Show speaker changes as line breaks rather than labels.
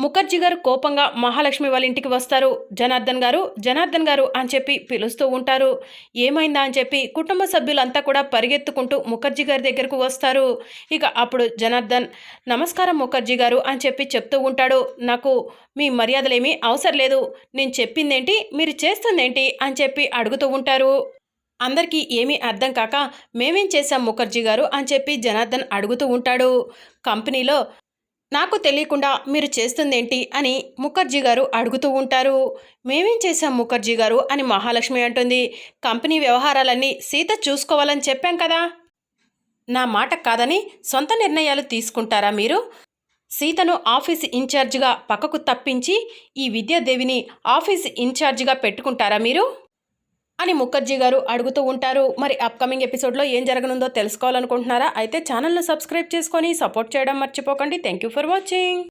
ముఖర్జీ గారు కోపంగా మహాలక్ష్మి వాళ్ళ ఇంటికి వస్తారు. జనార్దన్ గారు జనార్దన్ గారు అని చెప్పి పిలుస్తూ ఉంటారు. ఏమైందా అని చెప్పి కుటుంబ సభ్యులంతా కూడా పరిగెత్తుకుంటూ ముఖర్జీ గారి దగ్గరకు వస్తారు. ఇక అప్పుడు జనార్దన్ నమస్కారం ముఖర్జీ గారు అని చెప్పి చెప్తూ ఉంటాడు. నాకు మీ మర్యాదలేమీ అవసరం లేదు. నేను చెప్పిందేంటి? మీరు చేస్తుందేంటి? అని చెప్పి అడుగుతూ ఉంటారు. అందరికీ ఏమీ అర్థం కాక మేమేం చేశాం ముఖర్జీ గారు అని చెప్పి జనార్దన్ అడుగుతూ ఉంటాడు. కంపెనీలో నాకు తెలియకుండా మీరు చేస్తుందేంటి అని ముఖర్జీ గారు అడుగుతూ ఉంటారు. మేమేం చేశాం ముఖర్జీ గారు అని మహాలక్ష్మి అంటుంది. కంపెనీ వ్యవహారాలన్నీ సీత చూసుకోవాలని చెప్పాం కదా. నా మాట కాదని సొంత నిర్ణయాలు తీసుకుంటారా మీరు? సీతను ఆఫీస్ ఇన్ఛార్జిగా పక్కకు తప్పించి ఈ విద్యాదేవిని ఆఫీస్ ఇన్ఛార్జిగా పెట్టుకుంటారా మీరు? అని ముఖర్జీ గారు అడుగుతూ ఉంటారు. మరి అప్కమింగ్ ఎపిసోడ్లో ఏం జరగనుందో తెలుసుకోవాలనుకుంటున్నారా? అయితే ఛానల్ను సబ్స్క్రైబ్ చేసుకొని సపోర్ట్ చేయడం మర్చిపోకండి. Thank you for watching